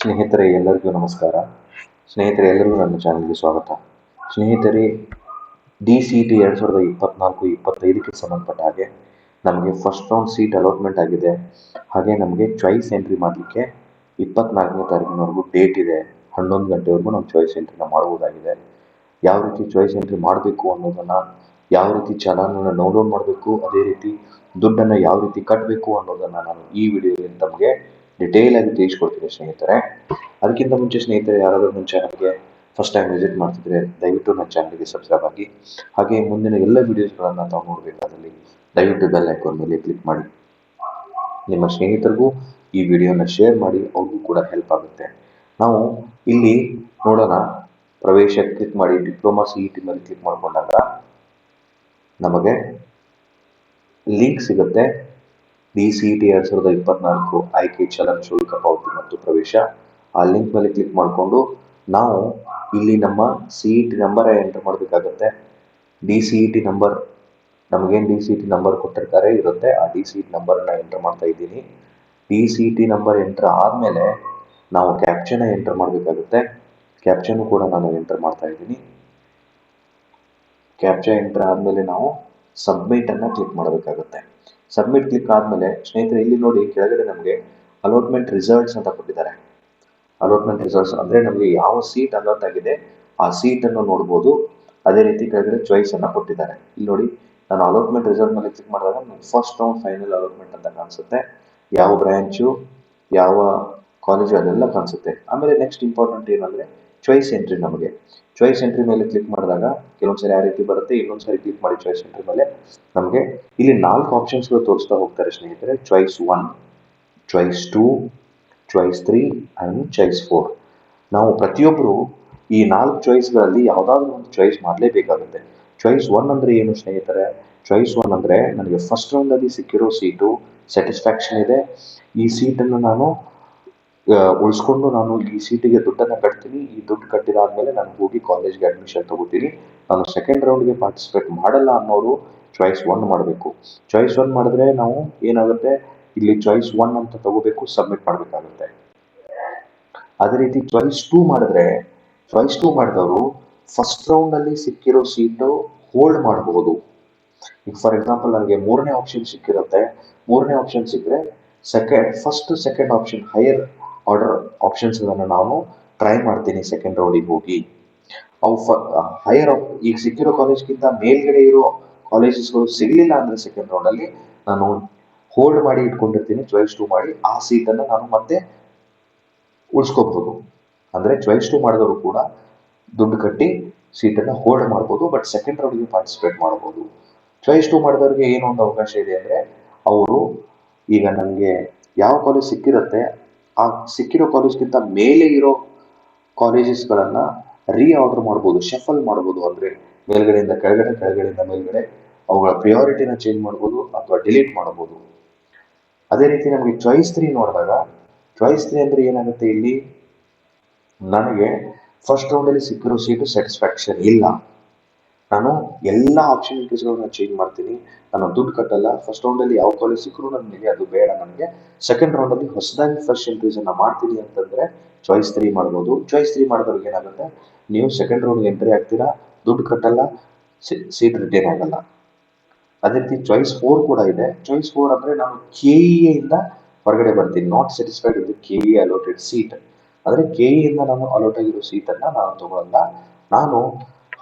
ಸ್ನೇಹಿತರೆ, ಎಲ್ಲರಿಗೂ ನಮಸ್ಕಾರ. ಸ್ನೇಹಿತರೆ ಎಲ್ಲರಿಗೂ ನನ್ನ ಚಾನಲ್ಗೆ ಸ್ವಾಗತ. ಸ್ನೇಹಿತರೆ ಡಿ ಸಿ ಟಿ ಎರಡು ಸಾವಿರದ ಇಪ್ಪತ್ನಾಲ್ಕು, ಇಪ್ಪತ್ತೈದಕ್ಕೆ ಸಂಬಂಧಪಟ್ಟ ಹಾಗೆ ನಮಗೆ ಫಸ್ಟ್ ರೌಂಡ್ ಸೀಟ್ ಅಲಾಟ್ಮೆಂಟ್ ಆಗಿದೆ. ಹಾಗೆ ನಮಗೆ ಚಾಯ್ಸ್ ಎಂಟ್ರಿ ಮಾಡಲಿಕ್ಕೆ ಇಪ್ಪತ್ನಾಲ್ಕನೇ ತಾರೀಕಿನವರೆಗೂ ಡೇಟ್ ಇದೆ. ಹನ್ನೊಂದು ಗಂಟೆವರೆಗೂ ನಾವು ಚಾಯ್ಸ್ ಎಂಟ್ರಿನ ಮಾಡ್ಬೋದಾಗಿದೆ. ಯಾವ ರೀತಿ ಚಾಯ್ಸ್ ಎಂಟ್ರಿ ಮಾಡಬೇಕು ಅನ್ನೋದನ್ನು, ಯಾವ ರೀತಿ ಚಾನಲ್ನ ಡೌನ್ಲೋಡ್ ಮಾಡಬೇಕು, ಅದೇ ರೀತಿ ದುಡ್ಡನ್ನು ಯಾವ ರೀತಿ ಕಟ್ಟಬೇಕು ಅನ್ನೋದನ್ನು ನಾನು ಈ ವಿಡಿಯೋದಲ್ಲಿ ತಮಗೆ ಡಿಟೇಲ್ ಆಗಿ ತಿಳಿಸ್ಕೊಡ್ತೀನಿ ಸ್ನೇಹಿತರೆ. ಅದಕ್ಕಿಂತ ಮುಂಚೆ ಸ್ನೇಹಿತರೆ, ಯಾರಾದರೂ ನನ್ನ ಚಾನಲ್ಗೆ ಫಸ್ಟ್ ಟೈಮ್ ವಿಸಿಟ್ ಮಾಡ್ತಿದ್ರೆ ದಯವಿಟ್ಟು ನನ್ನ ಚಾನಲ್ಗೆ ಸಬ್ಸ್ಕ್ರೈಬ್ ಆಗಿ. ಹಾಗೆ ಮುಂದಿನ ಎಲ್ಲ ವಿಡಿಯೋಸ್ಗಳನ್ನು ತಾವು ನೋಡಬೇಕಾದಲ್ಲಿ ದಯವಿಟ್ಟು ಬೆಲ್ ಐಕಾನ್ ಮೇಲೆ ಕ್ಲಿಕ್ ಮಾಡಿ. ನಿಮ್ಮ ಸ್ನೇಹಿತರಿಗೂ ಈ ವಿಡಿಯೋನ ಶೇರ್ ಮಾಡಿ, ಅವ್ರಿಗೂ ಕೂಡ ಹೆಲ್ಪ್ ಆಗುತ್ತೆ. ನಾವು ಇಲ್ಲಿ ನೋಡೋಣ, ಪ್ರವೇಶ ಕ್ಲಿಕ್ ಮಾಡಿ ಡಿಪ್ಲೊಮಾ ಸಿ ಇ ಟಿ ಮೇಲೆ ಕ್ಲಿಕ್ ಮಾಡಿಕೊಂಡಾಗ ನಮಗೆ ಲಿಂಕ್ ಸಿಗುತ್ತೆ. ಡಿ ಎರಡ್ ಸಾವಿರದ ಇಪ್ಪತ್ನಾಲ್ಕು ಆಯ್ಕೆ ಚಲನ್ ಶುಲ್ಕ ಪಾವತಿ ಮತ್ತು ಪ್ರವೇಶ. ಆ ಲಿಂಕ್ ಮೇಲೆ ಕ್ಲಿಕ್ ಮಾಡಿಕೊಂಡು ನಾವು ಇಲ್ಲಿ ನಮ್ಮ C E T number enter ಮಾಡಬೇಕಾಗತ್ತೆ. D C E T number ನಮಗೇನು D C E T number ಕೊಟ್ಟಿರ್ತಾರೆ, ಇರುತ್ತೆ. ಆ ಡಿ ಸಿ ಇ ಟಿ ನಂಬರನ್ನು ಎಂಟರ್ ಮಾಡ್ತಾ ಇದ್ದೀನಿ. D C E T number enter ಆದಮೇಲೆ ನಾವು ಕ್ಯಾಪ್ಚನ ಎಂಟರ್ ಮಾಡಬೇಕಾಗುತ್ತೆ. ಕ್ಯಾಪ್ಷನ್ ಕೂಡ ನಾನು ಎಂಟರ್ ಮಾಡ್ತಾ ಇದ್ದೀನಿ. ಕ್ಯಾಪ್ಚರ್ ಎಂಟರ್ ಆದಮೇಲೆ ನಾವು ಸಬ್ಮಿಟನ್ನು ಕ್ಲಿಕ್ ಮಾಡಬೇಕಾಗುತ್ತೆ. ಸಬ್ಮಿಟ್ ಕ್ಲಿಕ್ ಆದಮೇಲೆ ಸ್ನೇಹಿತರೆ, ಇಲ್ಲಿ ನೋಡಿ ಕೆಳಗಡೆ ನಮಗೆ ಅಲಾಟ್ಮೆಂಟ್ ರಿಸಲ್ಟ್ಸ್ ಅಂತ ಕೊಟ್ಟಿದ್ದಾರೆ. ಅಲಾಟ್ಮೆಂಟ್ ರಿಸಲ್ಟ್ಸ್ ಅಂದರೆ ನಮಗೆ ಯಾವ ಸೀಟ್ ಅಲಾಟ್ ಆಗಿದೆ, ಆ ಸೀಟನ್ನು ನೋಡ್ಬೋದು. ಅದೇ ರೀತಿ ಕೆಳಗಡೆ ಚಾಯ್ಸ್ ಅನ್ನು ಕೊಟ್ಟಿದ್ದಾರೆ. ಇಲ್ಲಿ ನೋಡಿ, ನಾನು ಅಲಾಟ್ಮೆಂಟ್ ರಿಸಲ್ಟ್ ಮೇಲೆ ಕ್ಲಿಕ್ ಮಾಡಿದಾಗ ಫಸ್ಟ್ ರೌಂಡ್ ಫೈನಲ್ ಅಲಾಟ್ಮೆಂಟ್ ಅಂತ ಕಾಣಿಸುತ್ತೆ. ಯಾವ ಬ್ರ್ಯಾಂಚು ಯಾವ ಕಾಲೇಜು ಅದೆಲ್ಲ ಕಾಣಿಸುತ್ತೆ. ಆಮೇಲೆ ನೆಕ್ಸ್ಟ್ ಇಂಪಾರ್ಟೆಂಟ್ ಏನಂದರೆ ಚಾಯ್ಸ್ ಎಂಟ್ರಿ ನಮಗೆ. ಚಾಯ್ಸ್ ಎಂಟ್ರಿ ಮೇಲೆ ಕ್ಲಿಕ್ ಮಾಡಿದಾಗ ಕೆಲವೊಂದ್ಸರಿ ಯಾವ ರೀತಿ ಬರುತ್ತೆ, ಇನ್ನೊಂದ್ಸರಿ ಕ್ಲಿಕ್ ಮಾಡಿ ಚಾಯ್ಸ್ ಎಂಟ್ರಿ ಮೇಲೆ ನಮಗೆ ಇಲ್ಲಿ ನಾಲ್ಕು ಆಪ್ಷನ್ಸ್ಗಳು ತೋರಿಸ್ತಾ ಹೋಗ್ತಾರೆ ಸ್ನೇಹಿತರೆ. Choice one choice two choice three and choice four ನಾವು ಪ್ರತಿಯೊಬ್ಬರು ಈ ನಾಲ್ಕು ಚಾಯ್ಸ್ಗಳಲ್ಲಿ ಯಾವುದಾದ್ರೂ ಒಂದು ಚಾಯ್ಸ್ ಮಾಡಲೇಬೇಕಾಗುತ್ತೆ. ಚಾಯ್ಸ್ ಒನ್ ಅಂದರೆ ಏನು ಸ್ನೇಹಿತರೆ? ಚಾಯ್ಸ್ ಒನ್ ಅಂದರೆ ನನಗೆ ಫಸ್ಟ್ ರೌಂಡಲ್ಲಿ ಸಿಕ್ಕಿರೋ ಸೀಟು ಸ್ಯಾಟಿಸ್ಫ್ಯಾಕ್ಷನ್ ಇದೆ. ಈ ಸೀಟನ್ನು ನಾನು ಉಳಿಸ್ಕೊಂಡು ನಾನು ಈ ಸೀಟಿಗೆ ದುಡ್ಡನ್ನು ಕಟ್ತೀನಿ. ಈ ದುಡ್ಡು ಕಟ್ಟಿದಾದ್ಮೇಲೆ ನಾನು ಹೋಗಿ ಕಾಲೇಜ್ಗೆ ಅಡ್ಮಿಷನ್ ತಗೋತೀನಿ. ನಾನು ಸೆಕೆಂಡ್ ರೌಂಡ್ಗೆ ಪಾರ್ಟಿಸಿಪೇಟ್ ಮಾಡಲ್ಲ ಅನ್ನೋರು ಚಾಯ್ಸ್ ಒನ್ ಮಾಡಬೇಕು. ಚಾಯ್ಸ್ ಒನ್ ಮಾಡಿದ್ರೆ ನಾವು ಏನಾಗುತ್ತೆ? ಇಲ್ಲಿ ಚಾಯ್ಸ್ ಒನ್ ಅಂತ ತಗೋಬೇಕು ಸಬ್ಮಿಟ್ ಮಾಡಬೇಕಾಗುತ್ತೆ. ಅದೇ ರೀತಿ ಚಾಯ್ಸ್ ಟೂ ಮಾಡಿದ್ರೆ ಚಾಯ್ಸ್ ಟೂ ಮಾಡಿದವರು ಫಸ್ಟ್ ರೌಂಡಲ್ಲಿ ಸಿಕ್ಕಿರೋ ಸೀಟು ಹೋಲ್ಡ್ ಮಾಡಬಹುದು ಈಗ ಫಾರ್ ಎಕ್ಸಾಂಪಲ್ ನನಗೆ ಮೂರನೇ ಆಪ್ಷನ್ ಸಿಕ್ಕಿರುತ್ತೆ. ಮೂರನೇ ಆಪ್ಷನ್ ಸಿಕ್ಕರೆ second first second option higher order options ನಾನು ಟ್ರೈ ಮಾಡ್ತೀನಿ ಸೆಕೆಂಡ್ ರೌಂಡಿಗೆ ಹೋಗಿ. ಅವು ಫ ಹೈಯರ್ ಈಗ ಸಿಕ್ಕಿರೋ ಕಾಲೇಜ್ಗಿಂತ ಮೇಲ್ಗಡೆ ಇರೋ ಕಾಲೇಜಸ್ಗಳು ಸಿಗಲಿಲ್ಲ ಅಂದರೆ ಸೆಕೆಂಡ್ ರೌಂಡಲ್ಲಿ ನಾನು ಹೋಲ್ಡ್ ಮಾಡಿ ಇಟ್ಕೊಂಡಿರ್ತೀನಿ ಚಾಯ್ಸ್ ಟು ಮಾಡಿ ಆ ಸೀಟನ್ನು ನಾನು ಮತ್ತೆ ಉಳಿಸ್ಕೋಬಹುದು ಅಂದರೆ ಚಾಯ್ಸ್ ಟು ಮಾಡಿದವರು ಕೂಡ ದುಡ್ಡು ಕಟ್ಟಿ ಸೀಟನ್ನು ಹೋಲ್ಡ್ ಮಾಡ್ಬೋದು ಬಟ್ ಸೆಕೆಂಡ್ ರೌಂಡ್ಗೆ ಪಾರ್ಟಿಸಿಪೇಟ್ ಮಾಡ್ಬೋದು. ಚಾಯ್ಸ್ ಟು ಮಾಡಿದವ್ರಿಗೆ ಏನೊಂದು ಅವಕಾಶ ಇದೆ ಅಂದರೆ, ಅವರು ಈಗ ನನಗೆ ಯಾವ ಕಾಲೇಜ್ ಸಿಕ್ಕಿರುತ್ತೆ ಆ ಸಿಕ್ಕಿರೋ ಕಾಲೇಜ್ಗಿಂತ ಮೇಲೆ ಇರೋ ಕಾಲೇಜಸ್ಗಳನ್ನು ರೀ ಆರ್ಡರ್ ಮಾಡ್ಬೋದು ಶಫಲ್ ಮಾಡ್ಬೋದು ಅಂದರೆ ಮೇಲ್ಗಡೆಯಿಂದ ಕೆಳಗಡೆ, ಕೆಳಗಡೆಯಿಂದ ಮೇಲ್ಗಡೆ ಅವುಗಳ ಪ್ರಿಯಾರಿಟಿನ ಚೇಂಜ್ ಮಾಡ್ಬೋದು ಅಥವಾ ಡಿಲೀಟ್ ಮಾಡ್ಬೋದು. ಅದೇ ರೀತಿ ನಮಗೆ ಚಾಯ್ಸ್ ತ್ರೀ ನೋಡಿದಾಗ ಚಾಯ್ಸ್ ತ್ರೀ ಅಂದರೆ ಏನಾಗುತ್ತೆ ಇಲ್ಲಿ? ನನಗೆ ಫಸ್ಟ್ ರೌಂಡಲ್ಲಿ ಸಿಕ್ಕಿರೋ ಸೀಟು ಸ್ಯಾಟಿಸ್ಫ್ಯಾಕ್ಷನ್ ಇಲ್ಲ. ನಾನು ಎಲ್ಲ ಆಪ್ಷನಿಟೀಸ್ಗಳನ್ನ ಚೇಂಜ್ ಮಾಡ್ತೀನಿ. ನಾನು ದುಡ್ಡು ಕಟ್ಟಲ್ಲ. ಫಸ್ಟ್ ರೌಂಡಲ್ಲಿ ಯಾವ ಕಾಲೇಜ್ ಸಿಕ್ಕರೂ ನನಗೆ ಅದು ಬೇಡ ನನಗೆ ಸೆಕೆಂಡ್ ರೌಂಡಲ್ಲಿ ಹೊಸದಾಗಿ ಫಸ್ಟ್ ಎಂಟ್ರೀಸನ್ನು ಮಾಡ್ತೀನಿ ಅಂತಂದರೆ ಚಾಯ್ಸ್ ತ್ರೀ ಮಾಡ್ಬೋದು. ಚಾಯ್ಸ್ ತ್ರೀ ಮಾಡಿದವ್ರಿಗೆ ಏನಾಗುತ್ತೆ? ನೀವು ಸೆಕೆಂಡ್ ರೌಂಡ್ ಎಂಟ್ರಿ ಆಗ್ತೀರಾ ದುಡ್ಡು ಕಟ್ಟಲ್ಲ. ಸೀಟ್ ರಿಟೇನ್ ಆಗಲ್ಲ. ಅದೇ ರೀತಿ ಚಾಯ್ಸ್ ಫೋರ್ ಕೂಡ ಇದೆ. ಚಾಯ್ಸ್ ಫೋರ್ ಅಂದರೆ ನಾನು ಕೆ ಇಂದ ಹೊರಗಡೆ ಬರ್ತೀನಿ. Not satisfied with K E allotted seat ಅಂದರೆ ಕೆ ಇಂದ ನಾನು ಅಲೋಟ್ ಆಗಿರೋ ಸೀಟನ್ನು ನಾನು ತಗೊಳ್ಳಲ್ಲ ನಾನು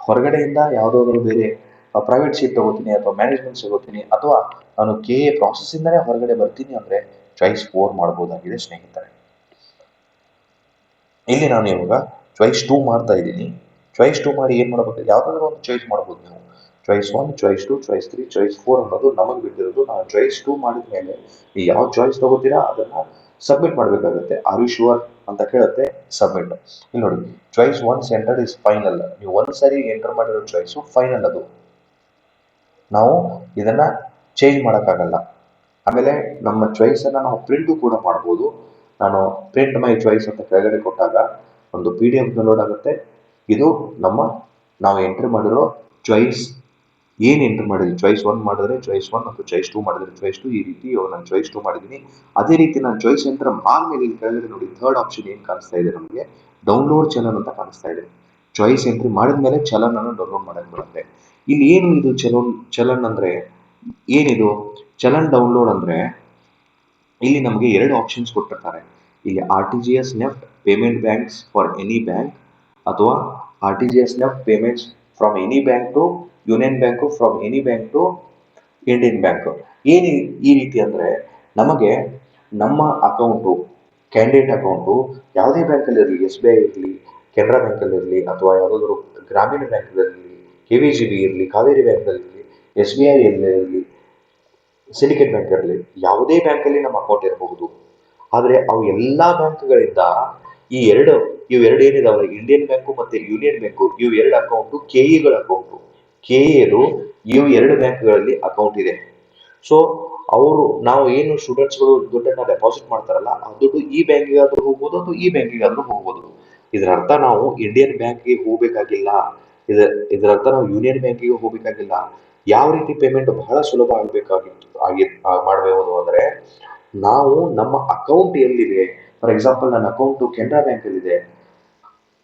ಹೊರಗಡೆಯಿಂದ ಯಾವುದಾದ್ರೂ ಬೇರೆ ಪ್ರೈವೇಟ್ ಸೀಟ್ ತಗೋತೀನಿ ಅಥವಾ ಮ್ಯಾನೇಜ್ಮೆಂಟ್ ತಗೋತೀನಿ ಅಥವಾ ನಾನು ಕೆ ಎ ಪ್ರಾಸೆಸ್ಸಿಂದನೇ ಹೊರಗಡೆ ಬರ್ತೀನಿ ಅಂದರೆ ಚಾಯ್ಸ್ ಫೋರ್ ಮಾಡ್ಬೋದಾಗಿದೆ ಸ್ನೇಹಿತರೆ. ಇಲ್ಲಿ ನಾನು ಇವಾಗ ಚಾಯ್ಸ್ ಟೂ ಮಾಡ್ತಾ ಇದ್ದೀನಿ. ಚಾಯ್ಸ್ ಟೂ ಮಾಡಿ ಏನು ಮಾಡಬೇಕು? ಯಾವುದಾದ್ರೂ ಒಂದು ಚಾಯ್ಸ್ ಮಾಡ್ಬೋದು ನೀವು. Choice one choice two choice three choice four ಅನ್ನೋದು ನಮಗೆ ಬಿಟ್ಟಿರೋದು ನಾನು ಚಾಯ್ಸ್ ಟೂ ಮಾಡಿದ ಮೇಲೆ ಯಾವ ಚಾಯ್ಸ್ ತಗೋತೀರಾ? ಅದನ್ನು ಸಬ್ಮಿಟ್ ಮಾಡಬೇಕಾಗುತ್ತೆ. ಆರ್ ಯು ಶುವರ್ ಅಂತ ಕೇಳುತ್ತೆ ಸಬ್ಮಿಟ್ ಇಲ್ಲಿ ನೋಡಿ choice one centre is final ನೀವು ಒಂದು ಸಾರಿ ಎಂಟರ್ ಮಾಡಿರೋ ಚಾಯ್ಸು ಫೈನಲ್ ಅದು. ನಾವು ಇದನ್ನ ಚೇಂಜ್ ಮಾಡೋಕ್ಕಾಗಲ್ಲ. ಆಮೇಲೆ ನಮ್ಮ ಚಾಯ್ಸನ್ನು ನಾವು ಪ್ರಿಂಟು ಕೂಡ ಮಾಡ್ಬೋದು. ನಾನು ಪ್ರಿಂಟ್ ಮೈ ಚಾಯ್ಸ್ ಅಂತ ಕೆಳಗಡೆ ಕೊಟ್ಟಾಗ ಒಂದು ಪಿ ಡಿ ಎಫ್ ಡೌನ್ಲೋಡ್ ಆಗುತ್ತೆ. ಇದು ನಮ್ಮ ನಾವು ಎಂಟ್ರಿ ಮಾಡಿರೋ ಚಾಯ್ಸ್ ಏನು ಎಂಟರ್ ಮಾಡಿದ್ರಿ? ಚಾಯ್ಸ್ ಒನ್ ಮಾಡಿದ್ರೆ ಚಾಯ್ಸ್ ಒನ್ ಮತ್ತು ಚಾಯ್ಸ್ ಟೂ ಮಾಡಿದ್ರೆ ಚಾಯ್ಸ್ ಟು ಈ ರೀತಿ ನಾನು ಚಾಯ್ಸ್ ಟೂ ಮಾಡಿದ್ದೀನಿ. ಅದೇ ರೀತಿ ನಾನು ಚಾಯ್ಸ್ ಎಂಟರ್ ಆದ್ಮೇಲೆ ಇಲ್ಲಿ ಕೆಳಗಡೆ ನೋಡಿ ಥರ್ಡ್ ಆಪ್ಷನ್ ಏನು ಕಾಣಿಸ್ತಾ ಇದೆ ನಮಗೆ? ಡೌನ್ಲೋಡ್ ಚಲನ್ ಅಂತ ಕಾಣಿಸ್ತಾ ಇದೆ. ಚಾಯ್ಸ್ ಎಂಟ್ರಿ ಮಾಡಿದ್ಮೇಲೆ ಚಲನ್ ಅನ್ನು ಡೌನ್ಲೋಡ್ ಮಾಡಕ್ ಬರುತ್ತೆ. ಇಲ್ಲಿ ಏನು ಇದು ಚಲನ್ ಚಲನ್ ಅಂದ್ರೆ? ಏನಿದು? ಚಲನ್ ಡೌನ್ಲೋಡ್ ಅಂದ್ರೆ ಇಲ್ಲಿ ನಮಗೆ ಎರಡು ಆಪ್ಷನ್ಸ್ ಕೊಟ್ಟಿರ್ತಾರೆ. ಇಲ್ಲಿ R T G S NEFT payment banks for any bank ಅಥವಾ R T G S NEFT payments from any bank to Union Bank from any bank to Indian Bank. ಏನು ಈ ರೀತಿ ಅಂದರೆ ನಮಗೆ ನಮ್ಮ ಅಕೌಂಟು, ಕ್ಯಾಂಡಿಡೇಟ್ ಅಕೌಂಟು ಯಾವುದೇ ಬ್ಯಾಂಕಲ್ಲಿ ಇರಲಿ, ಎಸ್ ಬಿ ಐ ಇರಲಿ, ಕೆನರಾ ಬ್ಯಾಂಕಲ್ಲಿ ಇರಲಿ ಅಥವಾ ಯಾವುದಾದ್ರು ಗ್ರಾಮೀಣ ಬ್ಯಾಂಕಲ್ಲಿ ಕೆ ವಿ ಜಿ ಬಿ ಇರಲಿ, ಕಾವೇರಿ ಬ್ಯಾಂಕಲ್ಲಿ ಇರಲಿ, ಎಸ್ ಬಿ ಐ ಇರಲಿ, ಸಿಂಡಿಕೇಟ್ ಬ್ಯಾಂಕ್ ಇರಲಿ, ಯಾವುದೇ ಬ್ಯಾಂಕಲ್ಲಿ ನಮ್ಮ ಅಕೌಂಟ್ ಇರಬಹುದು. ಆದರೆ ಅವು ಎಲ್ಲ ಬ್ಯಾಂಕ್ಗಳಿಂದ ಈ ಎರಡು ಇವೆರಡು ಏನಿದಾವೆ ಇಂಡಿಯನ್ ಬ್ಯಾಂಕು ಮತ್ತು ಯೂನಿಯನ್ ಬ್ಯಾಂಕು, ಇವು ಎರಡು ಅಕೌಂಟು ಕೆ ಇಗಳ ಅಕೌಂಟು. ಕೆ ಎದು ಇವು ಎರಡು ಬ್ಯಾಂಕ್ಗಳಲ್ಲಿ ಅಕೌಂಟ್ ಇದೆ. ಸೊ ಅವರು ನಾವು ಏನು ಸ್ಟೂಡೆಂಟ್ಸ್ಗಳು ದುಡ್ಡನ್ನ ಡೆಪಾಸಿಟ್ ಮಾಡ್ತಾರಲ್ಲ, ಆ ದುಡ್ಡು ಈ ಬ್ಯಾಂಕಿಗಾದರೂ ಹೋಗ್ಬೋದು ಅಥವಾ ಈ ಬ್ಯಾಂಕಿಗಾದರೂ ಹೋಗ್ಬೋದು. ಇದರ ಅರ್ಥ ನಾವು ಇಂಡಿಯನ್ ಬ್ಯಾಂಕ್ಗೆ ಹೋಗ್ಬೇಕಾಗಿಲ್ಲ. ಇದ ಇದರ ಅರ್ಥ ನಾವು ಯೂನಿಯನ್ ಬ್ಯಾಂಕಿಗೆ ಹೋಗ್ಬೇಕಾಗಿಲ್ಲ. ಯಾವ ರೀತಿ ಪೇಮೆಂಟ್ ಬಹಳ ಸುಲಭ ಆಗಬೇಕಾಗಿತ್ತು, ಆಗಿ ಮಾಡಬಹುದು ಅಂದ್ರೆ, ನಾವು ನಮ್ಮ ಅಕೌಂಟ್ ಎಲ್ಲಿದೆ? ಫಾರ್ ಎಕ್ಸಾಂಪಲ್ ನನ್ನ ಅಕೌಂಟ್ ಕೆನರಾ ಬ್ಯಾಂಕಲ್ಲಿದೆ.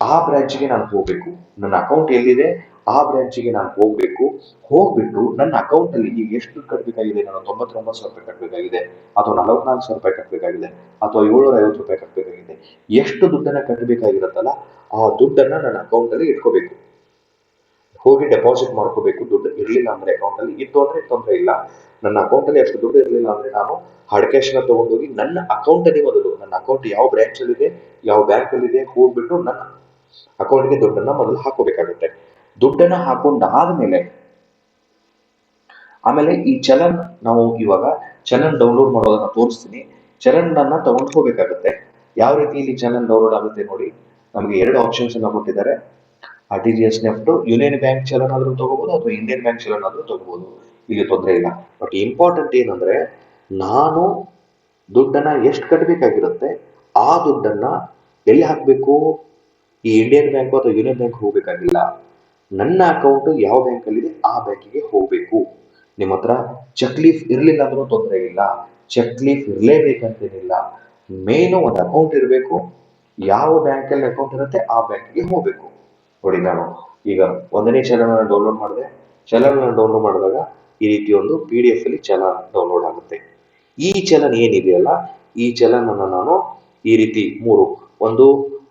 ಆ ಬ್ರಾಂಚ್ಗೆ ನಾನು ಹೋಗ್ಬೇಕು. ನನ್ನ ಅಕೌಂಟ್ ಎಲ್ಲಿದೆ? ಆ ಬ್ರಾಂಚಿಗೆ ನಾನು ಹೋಗ್ಬೇಕು. ಹೋಗ್ಬಿಟ್ಟು ನನ್ನ ಅಕೌಂಟ್ ಅಲ್ಲಿ ಈಗ ಎಷ್ಟು ಕಟ್ಟಬೇಕಾಗಿದೆ ನಾನು ತೊಂಬತ್ತೊಂಬತ್ತು ಸಾವಿರ ರೂಪಾಯಿ ಕಟ್ಟಬೇಕಾಗಿದೆ ಅಥವಾ ನಲವತ್ನಾಲ್ಕು ಸಾವಿರ ರೂಪಾಯಿ ಕಟ್ಟಬೇಕಾಗಿದೆ ಅಥವಾ ಏಳ್ನೂರ ಐವತ್ತು ರೂಪಾಯಿ ಕಟ್ಟಬೇಕಾಗಿದೆ ಎಷ್ಟು ದುಡ್ಡನ್ನ ಕಟ್ಟಬೇಕಾಗಿರುತ್ತಲ್ಲ ಆ ದುಡ್ಡನ್ನ ನನ್ನ ಅಕೌಂಟ್ ಅಲ್ಲಿ ಇಟ್ಕೋಬೇಕು. ಹೋಗಿ ಡೆಪಾಸಿಟ್ ಮಾಡ್ಕೋಬೇಕು. ದುಡ್ಡು ಇರಲಿಲ್ಲ ಅಂದ್ರೆ ಅಕೌಂಟ್ ಅಲ್ಲಿ ಇತ್ತು ಅಂದ್ರೆ ತೊಂದರೆ ಇಲ್ಲ. ನನ್ನ ಅಕೌಂಟ್ ಅಲ್ಲಿ ಅಷ್ಟು ದುಡ್ಡು ಇರಲಿಲ್ಲ ಅಂದ್ರೆ ನಾನು ಹಾರ್ಡ್ ಕ್ಯಾಶ್ನ ತಗೊಂಡೋಗಿ ನನ್ನ ಅಕೌಂಟ್ ಅಲ್ಲಿ ಮೊದಲು ನನ್ನ ಅಕೌಂಟ್ ಯಾವ ಇದೆ, ಯಾವ ಬ್ಯಾಂಕ್ ಅಲ್ಲಿ ಇದೆ, ಹೋಗ್ಬಿಟ್ಟು ನನ್ನ ಅಕೌಂಟ್ಗೆ ದುಡ್ಡನ್ನ ಮೊದಲು ಹಾಕೋಬೇಕಾಗುತ್ತೆ. ದುಡ್ಡನ್ನ ಹಾಕೊಂಡಾದ್ಮೇಲೆ ಆಮೇಲೆ ಈ ಚಲನ್, ನಾವು ಇವಾಗ ಚಲನ್ ಡೌನ್ಲೋಡ್ ಮಾಡೋದನ್ನ ತೋರಿಸ್ತೀನಿ. ಚಲನ್ ಅನ್ನ ತಗೊಂಡು ಹೋಗ್ಬೇಕಾಗುತ್ತೆ. ಯಾವ ರೀತಿ ಇಲ್ಲಿ ಚಲನ್ ಡೌನ್ಲೋಡ್ ಆಗುತ್ತೆ ನೋಡಿ, ನಮಗೆ ಎರಡು ಆಪ್ಷನ್ಸ್ ಅನ್ನ ಕೊಟ್ಟಿದ್ದಾರೆ. R T G S NEFT Union Bank challan ಆದ್ರೂ ತಗೋಬಹುದು ಅಥವಾ ಇಂಡಿಯನ್ ಬ್ಯಾಂಕ್ ಚಲನ್ ಆದ್ರೂ ತಗೋಬಹುದು ಇಲ್ಲಿ ತೊಂದರೆ ಇಲ್ಲ. ಬಟ್ ಇಂಪಾರ್ಟೆಂಟ್ ಏನಂದ್ರೆ, ನಾನು ದುಡ್ಡನ್ನ ಎಷ್ಟು ಕಟ್ಟಬೇಕಾಗಿರುತ್ತೆ ಆ ದುಡ್ಡನ್ನ ಎಲ್ಲಿ ಹಾಕಬೇಕು? ಈ ಇಂಡಿಯನ್ ಬ್ಯಾಂಕ್ ಅಥವಾ ಯೂನಿಯನ್ ಬ್ಯಾಂಕ್ ಹೋಗ್ಬೇಕಾಗಿಲ್ಲ. ನನ್ನ ಅಕೌಂಟ್ ಯಾವ ಬ್ಯಾಂಕಲ್ಲಿದೆ ಆ ಬ್ಯಾಂಕಿಗೆ ಹೋಗಬೇಕು. ನಿಮ್ಮ ಹತ್ರ ಚೆಕ್ ಲೀಫ್ ಇರಲಿಲ್ಲ ಅಂದ್ರೂ ತೊಂದರೆ ಇಲ್ಲ. ಚೆಕ್ ಲೀಫ್ ಇರಲೇಬೇಕಂತೇನಿಲ್ಲ. ಮೇನು ಒಂದು ಅಕೌಂಟ್ ಇರಬೇಕು. ಯಾವ ಬ್ಯಾಂಕಲ್ಲಿ ಅಕೌಂಟ್ ಇರುತ್ತೆ, ಆ ಬ್ಯಾಂಕಿಗೆ ಹೋಗಬೇಕು. ನೋಡಿ ನಾನು ಈಗ ಒಂದನೇ ಚಲನ ಡೌನ್ಲೋಡ್ ಮಾಡಿದೆ. ಚಲನ ಡೌನ್ಲೋಡ್ ಮಾಡಿದಾಗ ಈ ರೀತಿ ಒಂದು ಪಿ ಡಿ ಎಫ್ ಅಲ್ಲಿ ಚಲನ ಡೌನ್ಲೋಡ್ ಆಗುತ್ತೆ. ಈ ಚಲನ್ ಏನಿದೆಯಲ್ಲ ಈ ಚಲನನ್ನು ನಾನು ಈ ರೀತಿ ಮೂರು, ಒಂದು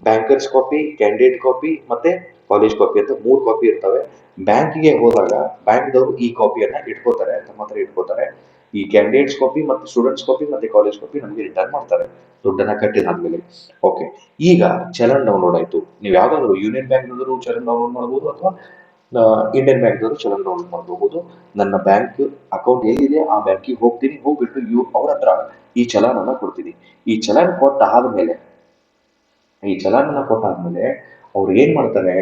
ಬ್ಯಾಂಕರ್ಸ್ ಕಾಪಿ ಕ್ಯಾಂಡಿಡೇಟ್ ಕಾಪಿ ಮತ್ತೆ ಕಾಲೇಜ್ ಕಾಪಿ ಅಂತ ಮೂರು ಕಾಪಿ ಇರ್ತವೆ. ಬ್ಯಾಂಕಿಗೆ ಹೋದಾಗ ಬ್ಯಾಂಕ್ದವರು ಈ ಕಾಪಿಯನ್ನ ಇಟ್ಕೋತಾರೆ, ತಮ್ಮ ಹತ್ರ ಇಟ್ಕೋತಾರೆ. ಈ ಕ್ಯಾಂಡಿಡೇಟ್ಸ್ ಕಾಪಿ ಮತ್ತೆ ಸ್ಟೂಡೆಂಟ್ಸ್ ಕಾಪಿ ಮತ್ತೆ ಕಾಲೇಜ್ ಕಾಪಿ ನಮಗೆ ರಿಟರ್ನ್ ಮಾಡ್ತಾರೆ. ದುಡ್ಡನ್ನ ಕಟ್ಟಿದಾದ್ಮೇಲೆ ಓಕೆ ಈಗ ಚಲನ್ ಡೌನ್ಲೋಡ್ ಆಯ್ತು. ನೀವು ಯಾವ್ದಾದ್ರು ಯೂನಿಯನ್ ಬ್ಯಾಂಕ್ನವರು ಚಲನ್ ಡೌನ್ಲೋಡ್ ಮಾಡಬಹುದು ಅಥವಾ ಇಂಡಿಯನ್ ಬ್ಯಾಂಕ್ನವರು ಚಲನ್ ಡೌನ್ಲೋಡ್ ಮಾಡಬಹುದು ನನ್ನ ಬ್ಯಾಂಕ್ ಅಕೌಂಟ್ ಎಲ್ಲಿದೆ? ಆ ಬ್ಯಾಂಕಿಗೆ ಹೋಗ್ತೀನಿ. ಹೋಗ್ಬಿಟ್ಟು ಇವ್ ಅವ್ರ ಹತ್ರ ಈ ಚಲನನ್ನ ಕೊಡ್ತೀನಿ. ಈ ಚಲನ್ ಕೊಟ್ಟ ಆದ್ಮೇಲೆ, ಈ ಚಲನನ್ನ ಕೊಟ್ಟಾದ್ಮೇಲೆ ಅವ್ರು ಏನ್ ಮಾಡ್ತಾರೆ?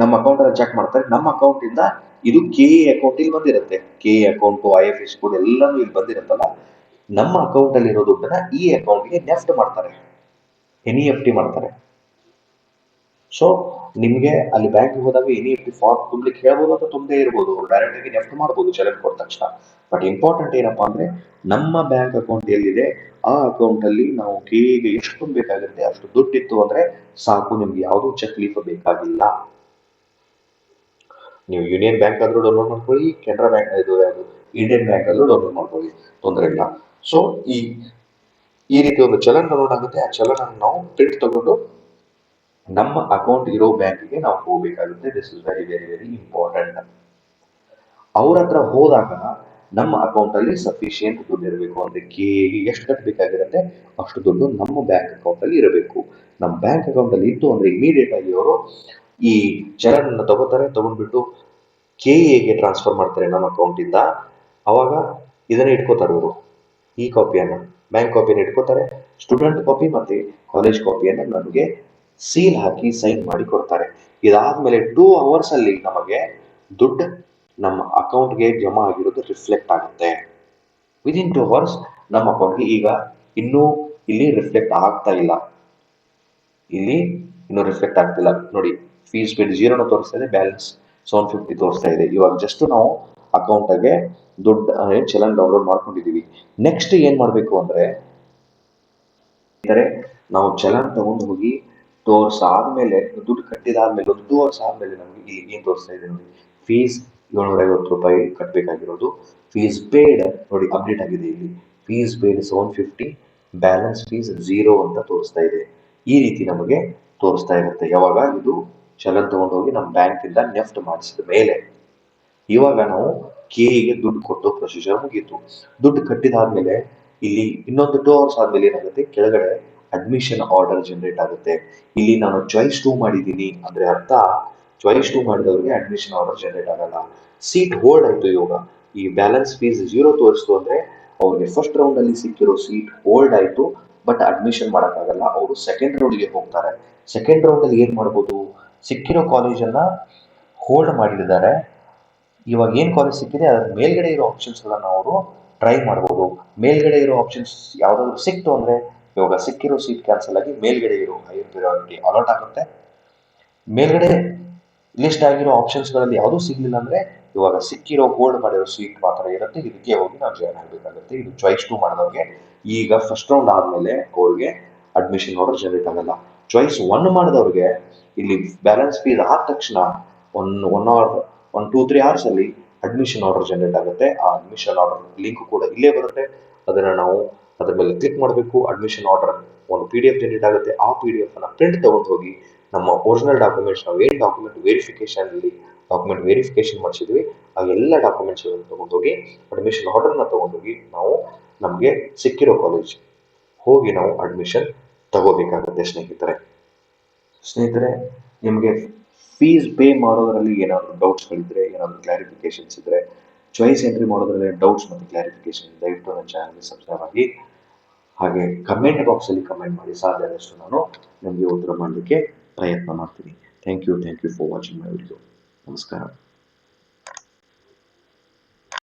ನಮ್ಮ ಅಕೌಂಟ್ ಅನ್ನ ಚೆಕ್ ಮಾಡ್ತಾರೆ. ನಮ್ಮ ಅಕೌಂಟ್ ಇಂದ ಇದು ಕೆ ಎ ಅಕೌಂಟ್ ಇಲ್ಲಿ ಬಂದಿರುತ್ತೆ. K A account I F S code ಎಲ್ಲಾನು ಇಲ್ಲಿ ಬಂದಿರುತ್ತಲ್ಲ. ನಮ್ಮ ಅಕೌಂಟ್ ಅಲ್ಲಿ ಇರೋ ದುಡ್ಡನ್ನ ಈ ಅಕೌಂಟ್ಗೆ ನೆಫ್ಟ್ ಮಾಡ್ತಾರೆ. ಎನ್ ಇ ಎಫ್ ಟಿ ಮಾಡ್ತಾರೆ. ಸೊ ನಿಮಗೆ ಅಲ್ಲಿ ಬ್ಯಾಂಕ್ಗೆ ಹೋದಾಗ ಎನ್ ಎಫ್ ಟಿ ಫಾರ್ಮ್ ತುಂಬಲಿಕ್ಕೆ ಹೇಳ್ಬೋದು ಅಥವಾ ತುಂಬದೇ ಇರ್ಬೋದು. ಡೈರೆಕ್ಟ್ ಆಗಿ ನೆಫ್ಟ್ ಮಾಡ್ಬೋದು ಚಲನ್ ಕೊಟ್ಟ ತಕ್ಷಣ. ಬಟ್ ಇಂಪಾರ್ಟೆಂಟ್ ಏನಪ್ಪಾ ಅಂದ್ರೆ ನಮ್ಮ ಬ್ಯಾಂಕ್ ಅಕೌಂಟ್ ಎಲ್ಲಿದೆ? ಆ ಅಕೌಂಟ್ ಅಲ್ಲಿ ನಾವು ಕೇಗೆ ಎಷ್ಟು ಬೇಕಾಗುತ್ತೆ? ಅಷ್ಟು ದುಡ್ಡಿತ್ತು ಅಂದ್ರೆ ಸಾಕು, ನಿಮ್ಗೆ ಯಾವುದೂ ಚೆಕ್ ಲೀಫ್ ಬೇಕಾಗಿಲ್ಲ. ನೀವು ಯೂನಿಯನ್ ಬ್ಯಾಂಕ್ ಆದರೂ ಡೌನ್ಲೋಡ್ ಮಾಡ್ಕೊಳ್ಳಿ, ಕೆನರಾ ಬ್ಯಾಂಕ್, ಇದು ಯಾವುದು, ಇಂಡಿಯನ್ ಬ್ಯಾಂಕ್ ಅಲ್ಲೂ ಡೌನ್ಲೋಡ್ ಮಾಡ್ಕೊಳ್ಳಿ, ತೊಂದರೆ ಇಲ್ಲ. ಸೊ ಈ ಈ ರೀತಿ ಒಂದು ಚಲನ್ ಡೌನ್ಲೋಡ್ ಆಗುತ್ತೆ. ಆ ಚಲನ್ ನಾವು ಪ್ರಿಂಟ್ ತಗೊಂಡು ನಮ್ಮ ಅಕೌಂಟ್ ಇರೋ ಬ್ಯಾಂಕಿಗೆ ನಾವು ಹೋಗಬೇಕಾಗುತ್ತೆ. This is very very very important ಅವ್ರ ಹತ್ರ ಹೋದಾಗ ನಮ್ಮ ಅಕೌಂಟ್ ಅಲ್ಲಿ ಸಫಿಶಿಯಂಟ್ ದುಡ್ಡು ಇರಬೇಕು ಅಂದ್ರೆ ಕೇಗೆ ಎಷ್ಟು ಕಟ್ಟಬೇಕಾಗಿರುತ್ತೆ ಅಷ್ಟು ದುಡ್ಡು ನಮ್ಮ ಬ್ಯಾಂಕ್ ಅಕೌಂಟ್ ಅಲ್ಲಿ ಇರಬೇಕು. ನಮ್ಮ ಬ್ಯಾಂಕ್ ಅಕೌಂಟ್ ಅಲ್ಲಿ ಇತ್ತು ಅಂದ್ರೆ ಇಮಿಡಿಯೇಟ್ ಆಗಿ ಅವರು ಈ ಜನರನ್ನು ತಗೋತಾರೆ, ತಗೊಂಡ್ಬಿಟ್ಟು ಕೆ ಎಗೆ ಟ್ರಾನ್ಸ್ಫರ್ ಮಾಡ್ತಾರೆ ನಮ್ಮ ಅಕೌಂಟ್ ಇಂದ. ಅವಾಗ ಇದನ್ನ ಇಟ್ಕೋತಾರೆ ಅವರು ಈ ಕಾಪಿಯನ್ನು ಬ್ಯಾಂಕ್ ಕಾಪಿಯನ್ನು ಇಟ್ಕೋತಾರೆ ಸ್ಟೂಡೆಂಟ್ ಕಾಪಿ ಮತ್ತೆ ಕಾಲೇಜ್ ಕಾಪಿಯನ್ನು ನಮಗೆ ಸೀಲ್ ಹಾಕಿ ಸೈನ್ ಮಾಡಿ ಕೊಡ್ತಾರೆ. ಇದಾದ್ಮೇಲೆ ಟೂ ಅವರ್ಸ್ ಅಲ್ಲಿ ನಮಗೆ ದುಡ್ಡು ನಮ್ಮ ಅಕೌಂಟ್ಗೆ ಜಮಾ ಆಗಿರೋದು ರಿಫ್ಲೆಕ್ಟ್ ಆಗುತ್ತೆ. ವಿದಿನ್ ಟೂ ಅವರ್ಸ್ ನಮ್ಮ ಅಕೌಂಟ್ಗೆ ಈಗ ಇನ್ನೂ ಇಲ್ಲಿ ರಿಫ್ಲೆಕ್ಟ್ ಆಗ್ತಾ ಇಲ್ಲ. ಇಲ್ಲಿ ಇನ್ನೂ ರಿಫ್ಲೆಕ್ಟ್ ಆಗ್ತಿಲ್ಲ. ನೋಡಿ ಫೀಸ್ ಪೇಡ್ ಜೀರೋನ ತೋರಿಸ್ತಾ ಇದೆ ಬ್ಯಾಲೆನ್ಸ್ ಸೆವೆನ್ ಫಿಫ್ಟಿ ತೋರಿಸ್ತಾ ಇದೆ. ಇವಾಗ ಜಸ್ಟ್ ನಾವು ಅಕೌಂಟಾಗೆ ದುಡ್ಡು ಏನು ಚಲನ್ ಡೌನ್ಲೋಡ್ ಮಾಡ್ಕೊಂಡಿದ್ದೀವಿ ನೆಕ್ಸ್ಟ್ ಏನು ಮಾಡಬೇಕು ಅಂದ್ರೆ ನಾವು ಚಲನ್ ತಗೊಂಡು ಹೋಗಿ ತೋರಿಸಾದ್ಮೇಲೆ ದುಡ್ಡು ಕಟ್ಟಿದಾದ್ಮೇಲೆ ಒಂದು ವರ್ಷ ಆದ್ಮೇಲೆ ನಮಗೆ ಇಲ್ಲಿ ಏನು ತೋರಿಸ್ತಾ ಇದೆ ನೋಡಿ. ಫೀಸ್ ಏಳ್ನೂರ ಐವತ್ತು ರೂಪಾಯಿ ಕಟ್ಟಬೇಕಾಗಿರೋದು ಫೀಸ್ ಪೇಡ್ ನೋಡಿ ಅಪ್ಡೇಟ್ ಆಗಿದೆ ಇಲ್ಲಿ. Fees paid seven fifty balance fees zero ಅಂತ ತೋರಿಸ್ತಾ ಇದೆ. ಈ ರೀತಿ ನಮಗೆ ತೋರಿಸ್ತಾ ಇರುತ್ತೆ. ಯಾವಾಗ? ಇದು ಚಲನ್ ತಗೊಂಡು ಹೋಗಿ ನಮ್ಮ ಬ್ಯಾಂಕಿಂದ ನೆಫ್ಟ್ ಮಾಡಿಸಿದ ಮೇಲೆ. ಇವಾಗ ನಾವು ಕೆಗೆ ದುಡ್ಡು ಕೊಟ್ಟು ಪ್ರೊಸೀಜರ್ ಮುಗೀತು. ದುಡ್ಡು ಕಟ್ಟಿದಾದ್ಮೇಲೆ ಇಲ್ಲಿ ಇನ್ನೊಂದು ಟೂ ಅವರ್ಸ್ ಆದ್ಮೇಲೆ ಏನಾಗುತ್ತೆ? ಕೆಳಗಡೆ ಅಡ್ಮಿಷನ್ ಆರ್ಡರ್ ಜನರೇಟ್ ಆಗುತ್ತೆ. ಇಲ್ಲಿ ನಾನು ಚಾಯ್ಸ್ ಟೂ ಮಾಡಿದ್ದೀನಿ ಅಂದ್ರೆ ಅರ್ಥ. ಚಾಯ್ಸ್ ಟೂ ಮಾಡಿದವ್ರಿಗೆ ಅಡ್ಮಿಷನ್ ಆರ್ಡರ್ ಜನರೇಟ್ ಆಗಲ್ಲ. ಸೀಟ್ ಹೋಲ್ಡ್ ಆಯ್ತು ಇವಾಗ. ಈ ಬ್ಯಾಲೆನ್ಸ್ ಫೀಸ್ ಜೀರೋ ತೋರಿಸ್ತು ಅಂದ್ರೆ ಅವ್ರಿಗೆ ಫಸ್ಟ್ ರೌಂಡ್ ಅಲ್ಲಿ ಸಿಕ್ಕಿರೋ ಸೀಟ್ ಹೋಲ್ಡ್ ಆಯ್ತು. ಬಟ್ ಅಡ್ಮಿಷನ್ ಮಾಡೋಕ್ಕಾಗಲ್ಲ. ಅವರು ಸೆಕೆಂಡ್ ರೌಂಡ್ಗೆ ಹೋಗ್ತಾರೆ. ಸೆಕೆಂಡ್ ರೌಂಡಲ್ಲಿ ಏನು ಮಾಡ್ಬೋದು? ಸಿಕ್ಕಿರೋ ಕಾಲೇಜನ್ನು ಹೋಲ್ಡ್ ಮಾಡಿದ್ದಾರೆ. ಇವಾಗ ಏನು ಕಾಲೇಜ್ ಸಿಕ್ಕಿದೆ? ಅದರ ಮೇಲ್ಗಡೆ ಇರೋ ಆಪ್ಷನ್ಸ್ಗಳನ್ನು ಅವರು ಟ್ರೈ ಮಾಡ್ಬೋದು. ಮೇಲ್ಗಡೆ ಇರೋ ಆಪ್ಷನ್ಸ್ ಯಾವುದಾದ್ರು ಸಿಕ್ತು ಅಂದರೆ, ಇವಾಗ ಸಿಕ್ಕಿರೋ ಸೀಟ್ ಕ್ಯಾನ್ಸಲ್ ಆಗಿ ಮೇಲ್ಗಡೆ ಇರೋ ಹೈಯರ್ ಪ್ರಿಯಾರಿಟಿ ಅಲಾಟ್ ಆಗುತ್ತೆ. ಮೇಲ್ಗಡೆ ಲಿಸ್ಟ್ ಆಗಿರೋ ಆಪ್ಷನ್ಸ್ಗಳಲ್ಲಿ ಯಾವುದೂ ಸಿಗಲಿಲ್ಲ ಅಂದರೆ, ಇವಾಗ ಸಿಕ್ಕಿರೋ ಹೋಲ್ಡ್ ಮಾಡಿರೋ ಸೀಟ್ ಮಾತ್ರ ಇರುತ್ತೆ. ಇದಕ್ಕೆ ಹೋಗಿ ನಾವು ಜಾಯ್ನ್ ಆಗಬೇಕಾಗುತ್ತೆ. ಇದು ಚಾಯ್ಸ್ ಟು ಮಾಡಿದವ್ರಿಗೆ. ಈಗ ಫಸ್ಟ್ ರೌಂಡ್ ಆದಮೇಲೆ ಅವ್ರಿಗೆ ಅಡ್ಮಿಷನ್ ಆರ್ಡರ್ ಜನರೇಟ್ ಆಗಲ್ಲ. ಚಾಯ್ಸ್ ಒನ್ ಮಾಡಿದವ್ರಿಗೆ ಇಲ್ಲಿ ಬ್ಯಾಲೆನ್ಸ್ ಫೀಸ್ ಆದ ತಕ್ಷಣ one one hour one two three hours ಅಲ್ಲಿ ಅಡ್ಮಿಷನ್ ಆರ್ಡರ್ ಜನರೇಟ್ ಆಗುತ್ತೆ. ಆ ಅಡ್ಮಿಷನ್ ಆರ್ಡರ್ ಲಿಂಕ್ ಕೂಡ ಇಲ್ಲೇ ಬರುತ್ತೆ. ಅದನ್ನ ನಾವು ಅದ್ರ ಮೇಲೆ ಕ್ಲಿಕ್ ಮಾಡಬೇಕು. ಅಡ್ಮಿಷನ್ ಆರ್ಡರ್ ಒಂದು ಪಿ ಡಿ ಎಫ್ ಜನರೇಟ್ ಆಗುತ್ತೆ. ಆ ಪಿ ಡಿ ಎಫ್ ಪ್ರಿಂಟ್ ತಗೊಂಡು ಹೋಗಿ ನಮ್ಮ ಒರಿಜಿನಲ್ ಡಾಕ್ಯುಮೆಂಟ್ಸ್ ನಾವು ಏನು ಡಾಕ್ಯುಮೆಂಟ್ ವೆರಿಫಿಕೇಶನ್ ಅಲ್ಲಿ ಡಾಕ್ಯುಮೆಂಟ್ ವೆರಿಫಿಕೇಶನ್ ಮಾಡಿಸಿದ್ವಿ, ಆ ಎಲ್ಲ ಡಾಕ್ಯುಮೆಂಟ್ಸ್ ತಗೊಂಡೋಗಿ ಅಡ್ಮಿಷನ್ ಆರ್ಡರ್ನ ತಗೊಂಡೋಗಿ ನಾವು ನಮಗೆ ಸಿಕ್ಕಿರೋ ಕಾಲೇಜ್ ಹೋಗಿ ನಾವು ಅಡ್ಮಿಷನ್ ತಗೋಬೇಕಾಗುತ್ತೆ ಸ್ನೇಹಿತರೆ. ಸ್ನೇಹಿತರೆ, ನಿಮಗೆ ಫೀಸ್ ಪೇ ಮಾಡೋದರಲ್ಲಿ ಏನಾದರೂ ಡೌಟ್ಸ್ಗಳಿದ್ರೆ ಏನಾದರೂ ಕ್ಲಾರಿಫಿಕೇಶನ್ಸ್ ಇದ್ರೆ ಚಾಯ್ಸ್ ಎಂಟ್ರಿ ಮಾಡೋದ್ರಲ್ಲಿ ಡೌಟ್ಸ್ ಮತ್ತು ಕ್ಲಾರಿಫಿಕೇಶನ್ ದಯವಿಟ್ಟು ನನ್ನ ಚಾನಲ್ಗೆ ಸಬ್ಸ್ಕ್ರೈಬ್ ಆಗಿ, ಹಾಗೆ ಕಮೆಂಟ್ ಬಾಕ್ಸಲ್ಲಿ ಕಮೆಂಟ್ ಮಾಡಿ, ಸಾಧ್ಯ ಆದಷ್ಟು ನಾನು ನಿಮಗೆ ಉತ್ತರ ಮಾಡಲಿಕ್ಕೆ ಪ್ರಯತ್ನ ಮಾಡ್ತೀನಿ. Thank you thank you for watching my video ನಮಸ್ಕಾರ.